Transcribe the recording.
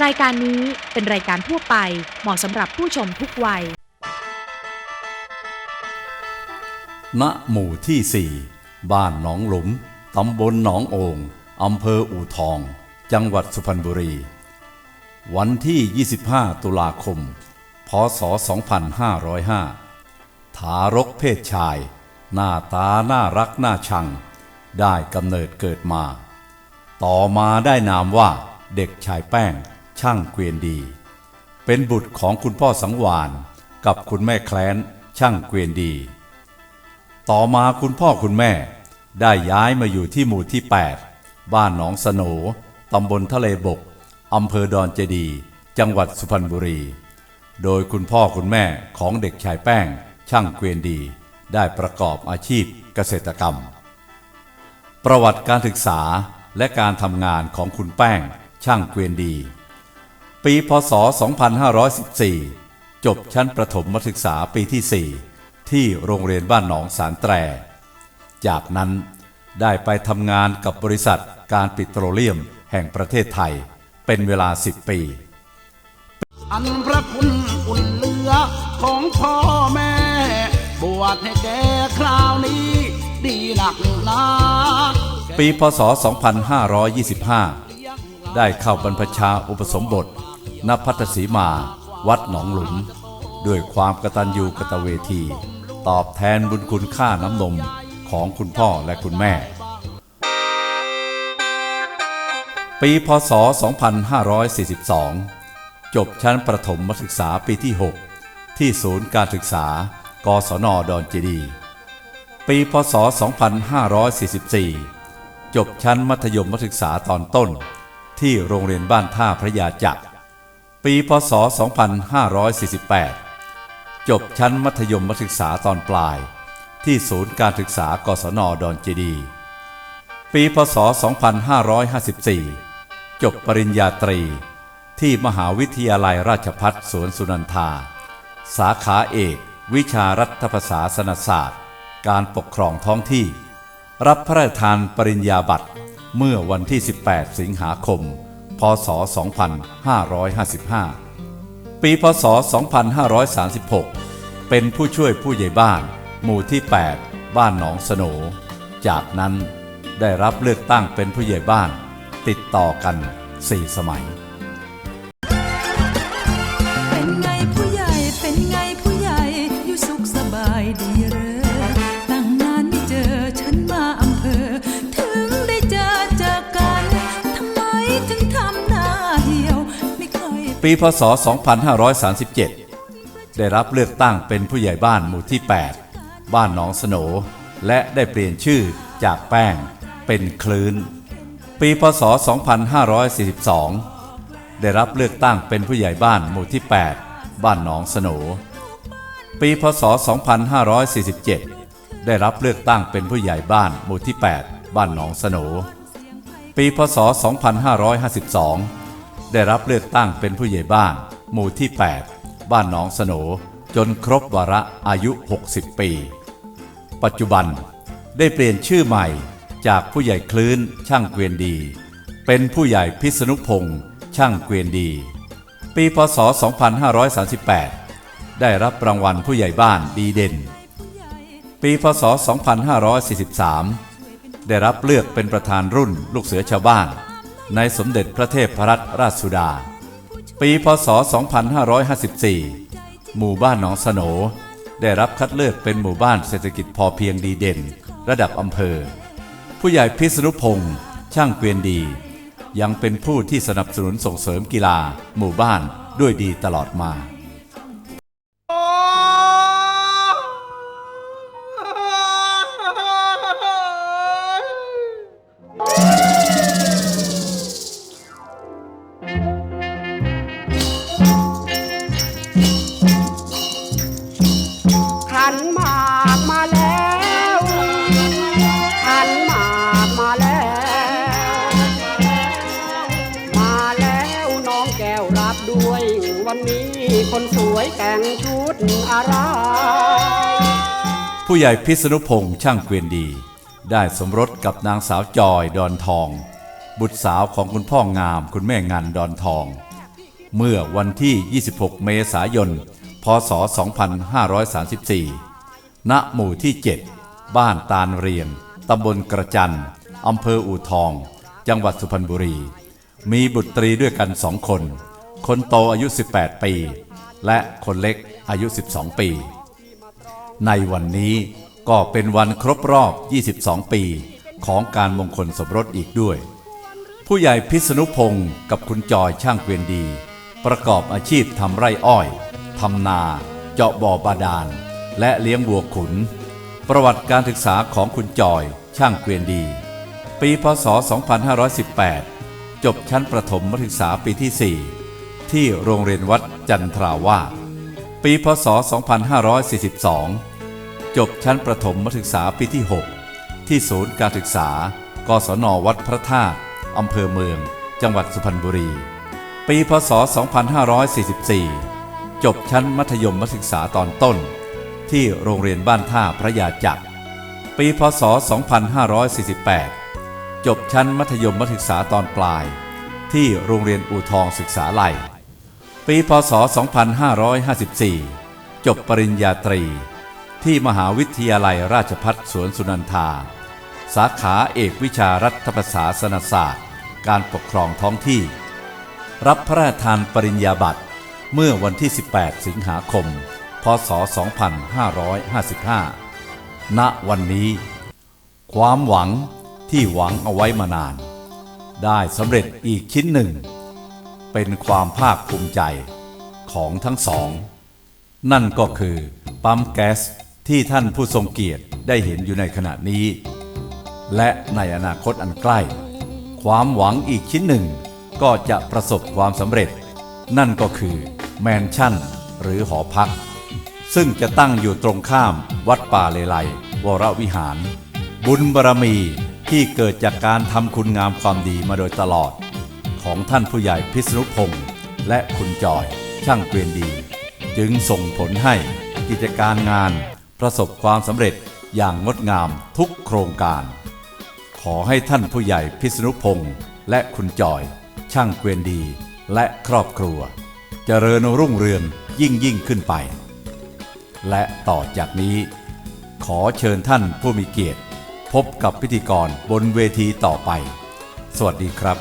รายการนี้เป็นรายการทั่วไปเหมาะสำหรับผู้ชมทุกวัย ณ หมู่ที่ 4 บ้านหนองหลุม ตำบลหนองโองอำเภออู่ทอง จังหวัดสุพรรณบุรี วันที่ 25 ตุลาคม พศ 2505 ทารกเพศชาย หน้าตาน่ารักน่าชัง ได้กำเนิดเกิดมา ต่อมาได้นามว่าเด็กชายแป้ง ช่างเกวียนดี เป็นบุตรของคุณพ่อสังวานกับคุณแม่แคล้นช่างเกวียนดี ต่อมาคุณพ่อคุณแม่ได้ย้ายมาอยู่ที่หมู่ที่ 8 บ้านหนองสโนตำบลทะเลบกอำเภอดอนเจดี จังหวัดสุพรรณบุรี โดยคุณพ่อคุณแม่ของเด็กชายแป้ง ช่างเกวียนดี ได้ประกอบอาชีพเกษตรกรรม ประวัติการศึกษาและการทำงานของคุณแป้ง ช่างเกวียนดี ปีพศ 2514 จบชั้นประถมศึกษาปีที่ 4 ที่โรงเรียนบ้านหนองสารแตร จากนั้นได้ไปทำงานกับบริษัทการปิโตรเลียมแห่งประเทศไทยเป็นเวลา 10 ปี อันพระคุณอุ่นเหลือของพ่อแม่ บวชให้แกคราวนี้ ดีหนักหนาปีพศ 2525 ได้เข้าบรรพชาอุปสมบท ณพัทสีมา วัดหนองหลุม ด้วยความกตัญญูกตเวที ตอบแทนบุญคุณค่าน้ำนมของคุณพ่อและคุณแม่ ปีพศ 2542 จบชั้นประถมศึกษาปีที่ 6 ที่ศูนย์การศึกษา กศนดอนเจดี ปีพศ 2544จบชั้นมัธยมศึกษาตอนต้น ที่โรงเรียนบ้านท่าพระยาจักร ปีพศ 2548 จบชั้นมัธยมศึกษาตอนปลาย ที่ศูนย์การศึกษากศนดอนเจดี ปีพศ 2554 จบปริญญาตรี ที่มหาวิทยาลัยราชภัฏสวนสุนันทา สาขาเอก วิชารัฐภาษาสนศาสตร์ การปกครองท้องที่ รับพระราชทานปริญญาบัตรเมื่อวันที่ 18 สิงหาคม พศ 2555 ปีพศ 2536 เป็นผู้ช่วยผู้ใหญ่บ้าน หมู่ที่ 8 บ้านหนองสโน จากนั้นได้รับเลือกตั้งเป็นผู้ใหญ่บ้าน ติดต่อกัน 4 สมัย ปีพศ 2537 ได้รับเลือกตั้งเป็นผู้ใหญ่บ้านหมู่ที่ 8 บ้านหนองสโหนและได้เปลี่ยนชื่อจากแป้งเป็นคลื่นปีพศ 2542 ได้รับเลือกตั้งเป็นผู้ใหญ่บ้านหมู่ที่ 8 บ้านหนองสโหนปีพศ 2547 ได้รับเลือกตั้งเป็นผู้ใหญ่บ้านหมู่ที่ 8 บ้านหนองสโหนปีพศ 2552 ได้รับเลือกตั้งเป็นผู้ใหญ่บ้าน หมู่ที่ 8 บ้านหนองสโหนจนครบวาระอายุ 60 ปี ปัจจุบันได้เปลี่ยนชื่อใหม่จากผู้ใหญ่คลื่นช่างเกวียนดี เป็นผู้ใหญ่พิษณุพงษ์ช่างเกวียนดี ปีพศ 2538 ได้รับรางวัลผู้ใหญ่บ้านดีเด่น ปีพศ 2543 ได้รับเลือกเป็นประธานรุ่นลูกเสือชาวบ้าน ในสมเด็จพระเทพรัตนราชสุดา ปีพศ 2554 หมู่บ้านหนองสโน ได้รับคัดเลือกเป็นหมู่บ้านเศรษฐกิจพอเพียงดีเด่น ระดับอำเภอ ผู้ใหญ่พิษณุพงษ์ช่างเกวียนดี ยังเป็นผู้ที่สนับสนุนส่งเสริมกีฬา หมู่บ้านด้วยดีตลอดมา คนสวยแต่งชุดอะไรผู้ใหญ่พิษณุพงษ์ช่างเกวียนดี ได้สมรสกับนางสาวจอยดอนทอง บุตรสาวของคุณพ่องามคุณแม่งานดอนทอง เมื่อวันที่ 26 เมษายน พศ 2534 ณ หมู่ที่ 7 บ้านตาลเรียงตำบลกระจันอำเภออู่ทอง จังหวัดสุพรรณบุรี มีบุตรีด้วยกันสองคน คนโตอายุ 18 ปี และคนเล็กอายุ 12 ปี ในวันนี้ก็เป็นวันครบรอบ 22 ปีของการมงคลสมรสอีกด้วย ผู้ใหญ่พิษณุพงศ์กับคุณจอยช่างเกวียนดี ประกอบอาชีพทำไร่อ้อยทำนา เจาะบ่อบาดาล และเลี้ยงวัวขุน ประวัติการศึกษาของคุณจอยช่างเกวียนดี ปีพศ 2518 จบชั้นประถมศึกษาปีที่ 4 ที่โรงเรียนวัด จันทราวาสปีพศ 2542 จบชั้นประถมศึกษาปีที่ 6 ที่ศูนย์การศึกษา กศนวัดพระธาตุอำเภอเมือง จังหวัดสุพรรณบุรี ปีพศ 2544 จบชั้นมัธยมศึกษาตอนต้น ที่โรงเรียนบ้านท่าพระยาจักร ปีพศ 2548 จบชั้นมัธยมศึกษาตอนปลาย ที่โรงเรียนอู่ทองศึกษาไล่ ปีพศ 2554 จบปริญญาตรี ที่มหาวิทยาลัยราชภัฏสวนสุนันทา สาขาเอกวิชารัฐประศาสนศาสตร์ การปกครองท้องที่ รับพระราชทานปริญญาบัตรเมื่อวันที่ 18 สิงหาคม พศ 2555 ณ วันนี้ ความหวังที่หวังเอาไว้มานาน ได้สำเร็จอีกชิ้นหนึ่ง เป็นความภาคภูมิใจของทั้งสอง นั่นก็คือปั๊มแก๊สที่ท่านผู้ทรงเกียรติได้เห็นอยู่ในขณะนี้ และในอนาคตอันใกล้ ความหวังอีกชิ้นหนึ่งก็จะประสบความสำเร็จ นั่นก็คือแมนชั่นหรือหอพัก ซึ่งจะตั้งอยู่ตรงข้ามวัดป่าเลไลวรวิหาร บุญบารมีที่เกิดจากการทำคุณงามความดีมาโดยตลอด ของท่านผู้ใหญ่พิษณุพงศ์และคุณจอยช่างเกวียนดี จึงส่งผลให้กิจการงานประสบความสำเร็จอย่างงดงามทุกโครงการ ขอให้ท่านผู้ใหญ่พิษณุพงศ์และคุณจอย ช่างเกวียนดีและครอบครัวเจริญรุ่งเรืองยิ่งยิ่งขึ้นไป และต่อจากนี้ ขอเชิญท่านผู้มีเกียรติ พบกับพิธีกรบนเวทีต่อไป สวัสดีครับ